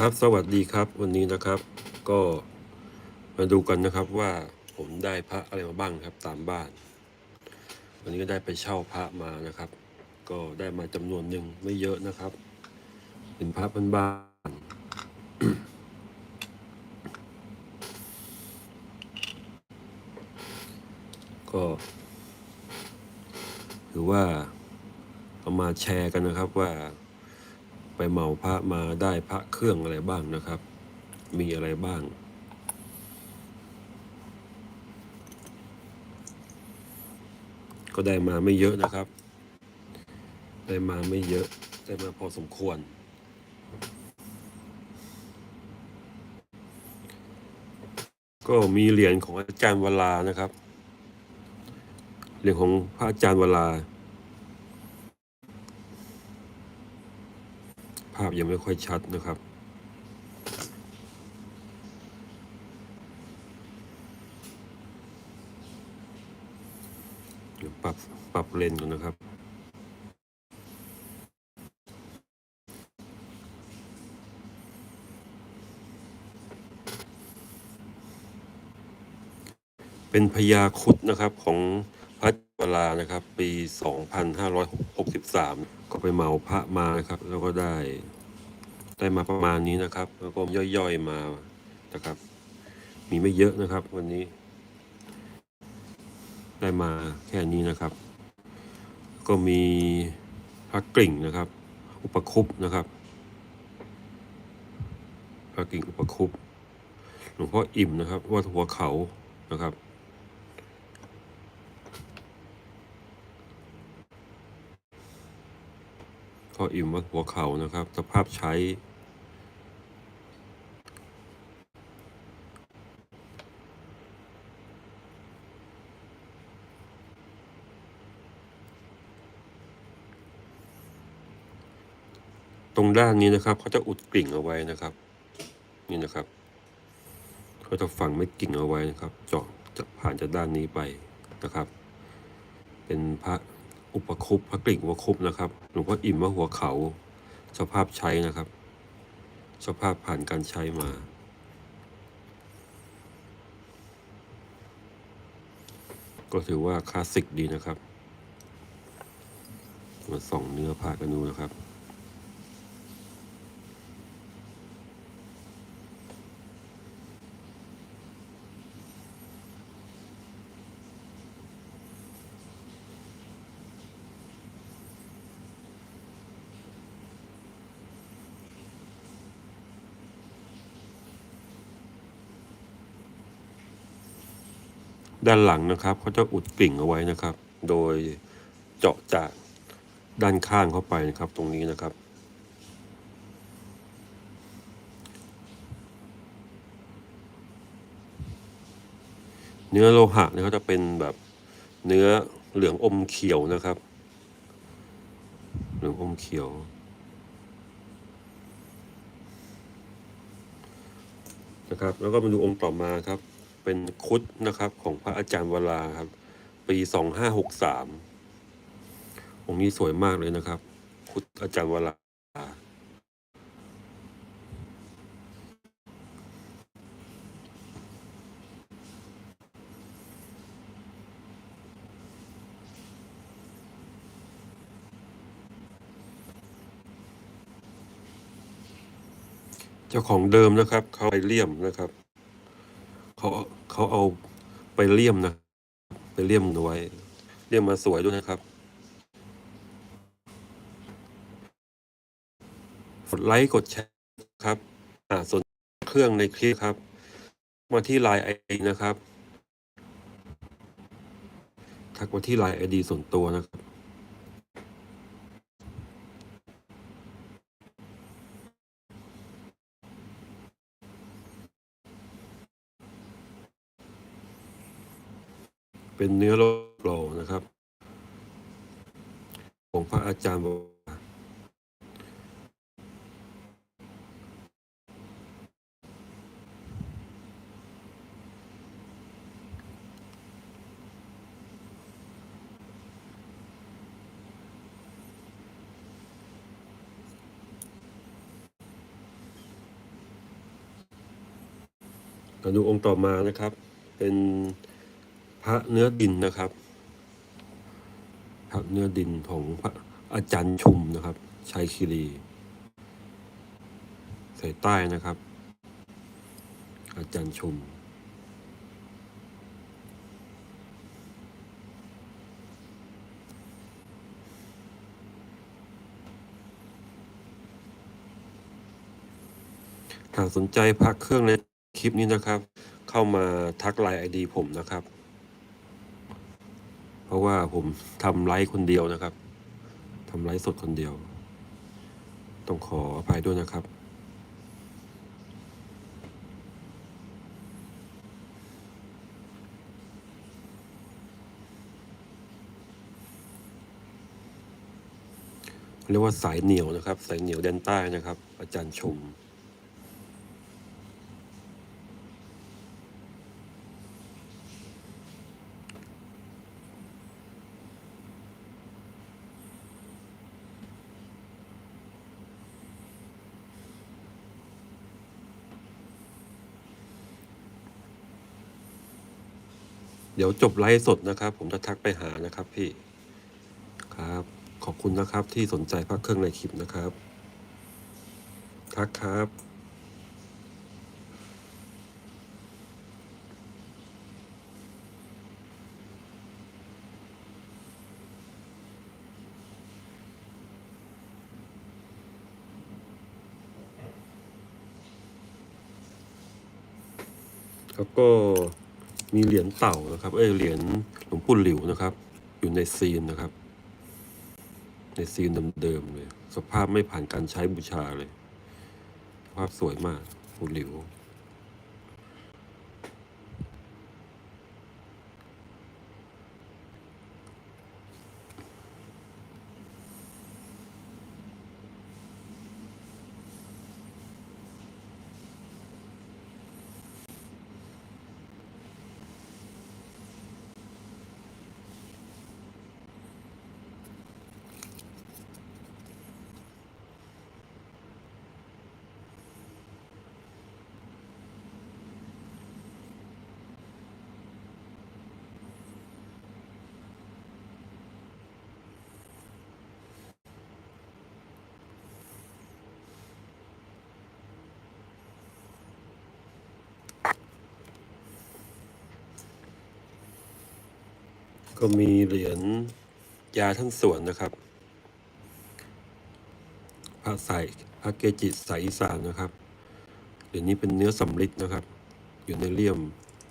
ครับสวัสดีครับวันนี้นะครับก็มาดูกันนะครับว่าผมได้พระอะไรมาบ้างครับตามบ้าน วันนี้ก็ได้ไปเช่าพระมานะครับ ก็ได้มาจำนวนหนึ่งไม่เยอะนะครับ เป็นพระบ้านๆก็หรือว่าเอามาแชร์กันนะครับว่า เหมาพระมาได้พระเครื่องอะไรบ้างนะครับ มีอะไรบ้าง ก็ได้มาไม่เยอะนะครับ ได้มาไม่เยอะ ได้มาพอสมควร ก็มีเหรียญของอาจารย์เวลานะครับ เหรียญของพระอาจารย์เวลา ภาพยังไม่ค่อยชัดนะครับเดี๋ยวปรับปรับเลนก่อนนะครับเป็นพญาคุดนะครับของ พระเวลานะครับ ปี 2563 ก็ไปเหมาพระมานะครับ แล้วก็ได้ได้มาประมาณนี้นะครับ แล้วก็ย่อยๆมานะครับ มีไม่เยอะนะครับ วันนี้ ได้มาแค่นี้นะครับ ก็มีพระกริ่งนะครับ อุปคุปนะครับพระกริ่งอุปคุปหลวงพ่ออิ่มนะครับ วัดหัวเขานะครับ พ่ออิ่มวัดหัวเขานะครับ สภาพใช้ ตรงด้านนี้นะครับเขาจะอุดกลิ่งเอาไว้นะครับ นี่นะครับเขาจะฝังเม็ดกิ่งเอาไว้นะครับ เจาะจะผ่านจากด้านนี้ไปนะครับ เป็นพระ อุปคุปพระกลิ่งอุปคุปนะครับหลวงพ่ออิ่มว่าหัวเขา สภาพใช้นะครับ สภาพผ่านการใช้มา ก็ถือว่าคลาสสิกดีนะครับมาส่องเนื้อผ่ากันดูนะครับ ด้านหลังนะครับเขาจะอุดกลิ่งเอาไว้นะครับ โดยเจาะจากด้านข้างเข้าไปนะครับตรงนี้นะครับ เนื้อโลหะเนี่ยเขาจะเป็นแบบเนื้อเหลืองอมเขียวนะครับ เหลืองอมเขียว นะครับ แล้วก็มาดูองค์ต่อมาครับ เป็นคุดนะครับของพระอาจารย์วราครับ ปีสองห้าหกสามองค์นี้สวยมากเลยนะครับ คุดอาจารย์วราเจ้าของเดิมนะครับ เขาไปเลี่ยมนะครับ เขาเอาไปเลี่ยมนะ ไปเลี่ยมเอาไว้ เลี่ยมมาสวยด้วยนะครับ กดไลค์กดแชร์ครับ อ่าส่วนเครื่องในคลิปครับ มาที่ไลน์ไอนะครับ ทักมาที่ไลน์ไอดีส่วนตัวนะครับ เป็นเนื้อโลโลนะครับของพระอาจารย์บอกว่ามาดูองค์ต่อมานะครับ เป็น พระเนื้อดินนะครับ พระเนื้อดินของพระอาจารย์ชุมนะครับชัยคีรีใส่ใต้นะครับ อาจารย์ชุมหากสนใจพักเครื่องในคลิปนี้นะครับ เข้ามาทักไลน์ไอดีผมนะครับ ราะว่าผมทำไลฟ์คนเดียวนะครับทำไลฟ์สดคนเดียว ต้องขออภัยด้วยนะครับเรียกว่าสายเหนียวนะครับ สายเหนียวแดนใต้นะครับ อาจารย์ชม เดี๋ยวจบไลฟ์สดนะครับ ผมจะทักไปหานะครับพี่ครับ ขอบคุณนะครับที่สนใจพักเครื่องในคลิปนะครับ ทักครับแล้วก็ มีเหรียญเต่านะครับ เอ้ยเหรียญหลวงปู่หลิวนะครับ อยู่ในซีนนะครับ ในซีนเดิมๆเลย สภาพไม่ผ่านการใช้บูชาเลย ภาพสวยมากปู่หลิว ก็มีเหรียญยาท่านสวนนะครับพระใส่พระเกจิสายอีสานนะครับเหรียญนี้เป็นเนื้อสำริดนะครับ อยู่ในเลี่ยม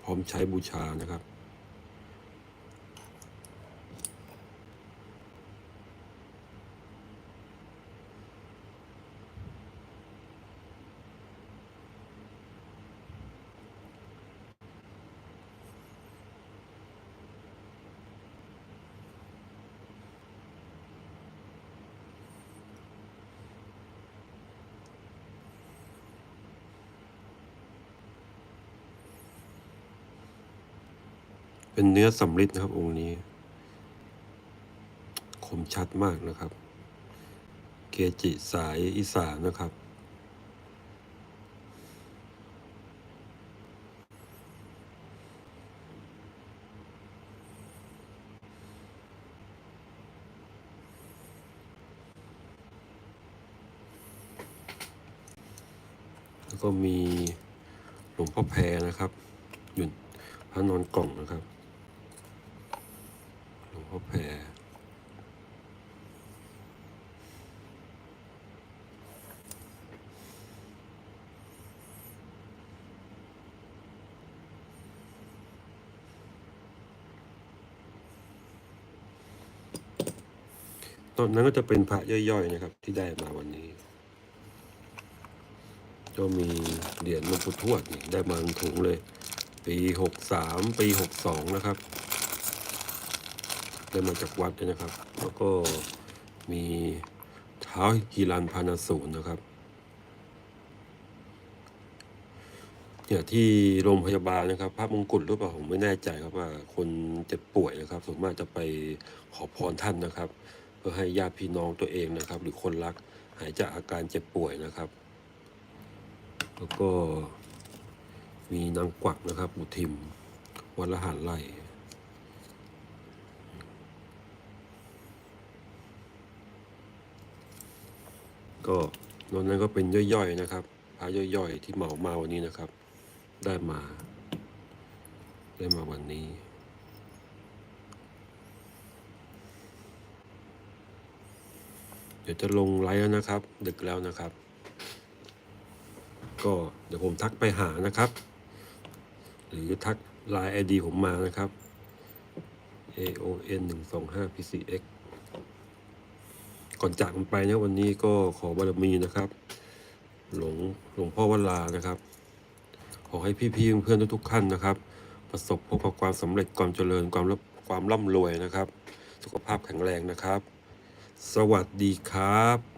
พร้อมใช้บูชานะครับ เป็นเนื้อสำริดนะครับ องค์นี้ คมชัดมากนะครับ เกจิสายอีสานนะครับ แล้วก็มีหลวงพ่อแพรนะครับอยู่พระนอนกล่องนะครับ พ่อแพรตอนนั้นก็จะเป็นพระย่อยๆนะครับ ที่ได้มาวันนี้ ก็มีเหรียญหลวงปู่ทวดนี่ได้มาถุงเลย ปีหกสามปีหกสองนะครับ ได้มาจากวัดนะครับ แล้วก็มีเท้าฮีรันพานาสูนนะครับเนี่ยที่โรงพยาบาลนะครับพระมงกุฎหรือเปล่าผมไม่แน่ใจครับว่าคนเจ็บป่วยนะครับส่วนมากจะไปขอพรท่านนะครับ เพื่อให้ญาติพี่น้องตัวเองนะครับ หรือคนรักหายจากอาการเจ็บป่วยนะครับ แล้วก็มีนางกวักนะครับอุทิมวัดละหารไล่ ก็นอกนั้นก็เป็นย่อยๆนะครับพระย่อยๆ ที่เหมามาวันนี้นะครับ ได้มา ได้มาวันนี้ เดี๋ยวจะลงไลฟ์แล้วนะครับ ดึกแล้วนะครับ ก็เดี๋ยวผมทักไปหานะครับ หรือทักไลน์ไอดีผมมานะครับ aon หนึ่งสองห้า pcx ก่อนจากกันไปนะวันนี้ก็ขอบารมีนะครับ หลวงหลวงพ่อวัลลานะครับ ขอให้พี่ๆเพื่อนทุกๆท่านนะครับ ประสบพบกับความสำเร็จความเจริญความความร่ำรวยนะครับ สุขภาพแข็งแรงนะครับ สวัสดีครับ